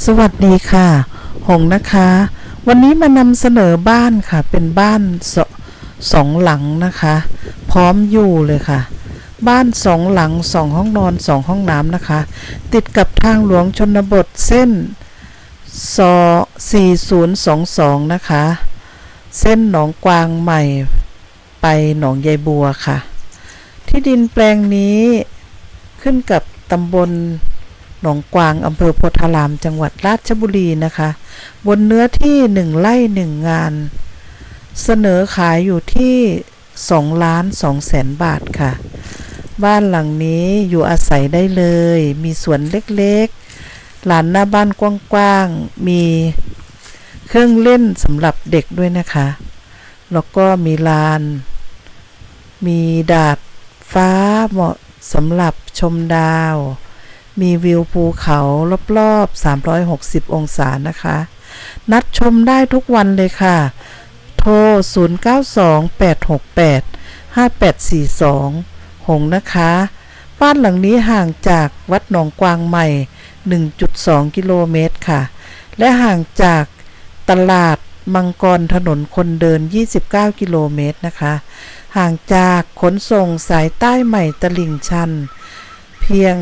สวัสดีค่ะ หงนะคะ วันนี้มานำเสนอบ้านค่ะ เป็นบ้านสสองหลังนะคะ พร้อมอยู่เลยค่ะ บ้านสองหลังสองห้องนอนสองห้องน้ำนะคะ ติดกับทางหลวงชนบทเส้นส4022 นะคะ เส้นหนองกวางใหม่ไปหนองยายบัวค่ะ ที่ดินแปลงนี้ขึ้นกับตำบล หนองกวางอำเภอโพธารามจังหวัดราชบุรีนะคะ บนเนื้อที่หนึ่งไร่หนึ่งงาน เสนอขายอยู่ที่สองล้านสองแสนบาทค่ะ บ้านหลังนี้อยู่อาศัยได้เลย มีสวนเล็กๆลานหน้าบ้านกว้างๆ มีเครื่องเล่นสำหรับเด็กด้วยนะคะ แล้วก็มีลาน มีดาดฟ้าเหมาะสำหรับชมดาว มีวิวภูเขารอบๆ 360 องศานะคะ นัดชมได้ทุกวันเลยค่ะ โทร 0928685842 หงนะคะ บ้านหลังนี้ห่างจากวัดหนองกวางใหม่ 1.2 กิโลเมตรค่ะ และห่างจากตลาดมังกรถนนคนเดิน 29 กิโลเมตรนะคะ ห่างจากขนส่งสายใต้ใหม่ตลิ่งชัน เพียง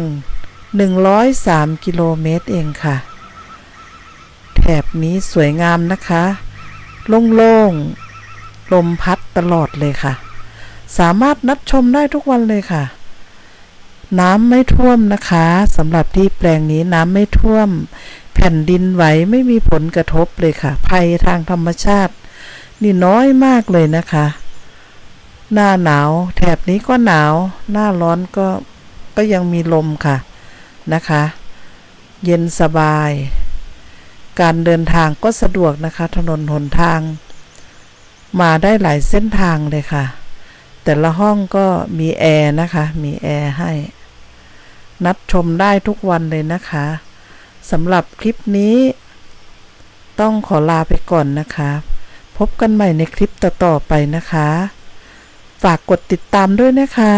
103 กิโลเมตรเองค่ะ แถบนี้สวยงามนะคะ โล่งๆ ลมพัดตลอดเลยค่ะ สามารถนัดชมได้ทุกวันเลยค่ะ น้ำไม่ท่วมนะคะสำหรับที่แปลงนี้น้ำไม่ท่วม แผ่นดินไหวไม่มีผลกระทบเลยค่ะ ภัยทางธรรมชาติ นี่น้อยมากเลยนะคะ หน้าหนาว แถบนี้ก็หนาว หน้าร้อนก็ก็ยังมีลมค่ะ นะคะ เย็นสบาย การเดินทางก็สะดวกนะคะ ถนนหนทาง มาได้หลายเส้นทางเลยค่ะ แต่ละห้องก็มีแอร์นะคะ มีแอร์ให้ นัดชมได้ทุกวันเลยนะคะสำหรับคลิปนี้ ต้องขอลาไปก่อนนะคะ พบกันใหม่ในคลิปต่อๆไปนะคะ ฝากกดติดตามด้วยนะคะ